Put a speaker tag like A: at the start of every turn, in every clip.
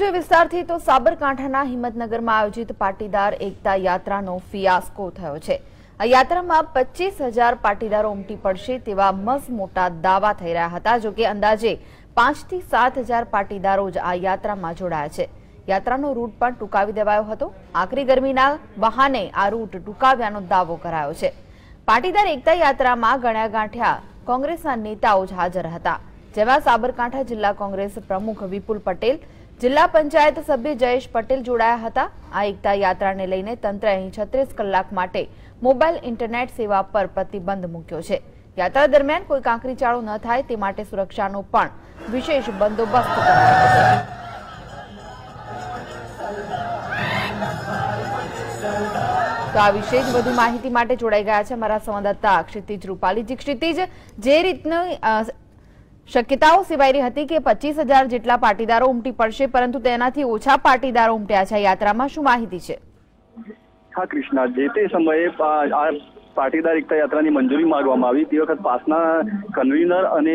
A: જોઈએ વિસ્તારથી તો સાબરકાંઠાના હિંમતનગરમાં આયોજિત પાટીદાર એકતા યાત્રાનો ફિયાસ્કો થયો છે. આ યાત્રામાં પચીસ પાટીદારો ઉમટી પડશે તેવા મસ મોટા દાવા થઈ રહ્યા હતા જોકે અંદાજે પાંચથી સાત પાટીદારો જ આ યાત્રામાં જોડાયા છે. યાત્રાનો રૂટ પણ ટૂંકાવી દેવાયો હતો. આકરી ગરમીના બહાને આ રૂટ ટૂંકાવ્યાનો દાવો કરાયો છે. પાટીદાર એકતા યાત્રામાં ગણ્યા ગાંઠ્યા કોંગ્રેસના નેતાઓ જ હાજર હતા. જેમાં સાબરકાંઠા જિલ્લા કોંગ્રેસ પ્રમુખ વિપુલ પટેલ જિલ્લા પંચાયત સભ્ય જયેશ પટેલ જોડાયા હતા. આ એકતા યાત્રાને લઈને તંત્રએ અહીં છત્રીસ કલાક માટે મોબાઈલ ઇન્ટરનેટ સેવા પર પ્રતિબંધ મૂક્યો છે. યાત્રા દરમિયાન કોઈ કાંકરીચાળો ન થાય તે માટે સુરક્ષાનો પણ વિશેષ બંદોબસ્ત તો આ વિશે જ વધુ માહિતી માટે જોડાઈ ગયા છે અમારા સંવાદદાતા ક્ષિતિજ રૂપાલીજી ક્ષિતિજ, જે રીતની શક્યતાઓ સિવાય રહી હતી કે પચીસ જેટલા પાટીદારો ઉમટી પડશે, પરંતુ તેનાથી ઓછા પાટીદારો ઉમટ્યા છે. યાત્રામાં શું માહિતી છે?
B: હા, કૃષ્ણા. જે તે સમયે પાટીદાર એકતા યાત્રાની મંજૂરી માંગવામાં આવી. તે વખત પાસના કન્વીનર અને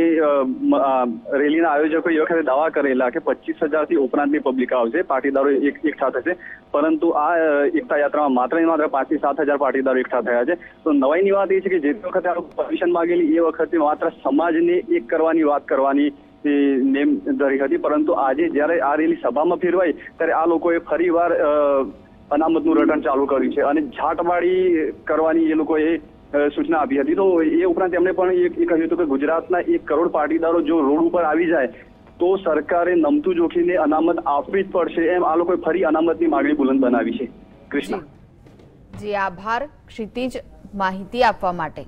B: રેલીના આયોજકો એ વખતે દાવા કરેલા કે પચીસ હજારથી ઉપરાંતની પબ્લિક આવશે. પાટીદારો એક, એકઠા થશે. પરંતુ આ એકતા યાત્રામાં માત્ર ને માત્ર પાંચથી સાત હજાર પાટીદારો એકઠા થયા છે. તો નવાઈની વાત એ છે કે જે વખતે પરમિશન માંગેલી એ વખતે માત્ર સમાજને એક કરવાની વાત કરવાની નેમ ધરી હતી. પરંતુ આજે જ્યારે આ રેલી સભામાં ફેરવાઈ, ત્યારે આ લોકોએ ફરીવાર અનામતનું રટણ ચાલુ કર્યું છે. અને ઝાટવાળી કરવાની એ લોકોએ સૂચના આપી હતી, તો એ ઉપરાંત એમણે પણ એ કહ્યું હતું કે ગુજરાતના એક કરોડ પાટીદારો જો રોડ ઉપર આવી જાય, તો સરકારે નમતું જોખીને અનામત આપવી જ પડશે. એમ આ લોકોએ ફરી અનામતની માંગણી બુલંદ બનાવી છે. કૃષ્ણ.
A: જી, આભાર. ક્ષિતિજ, માહિતી આપવા માટે.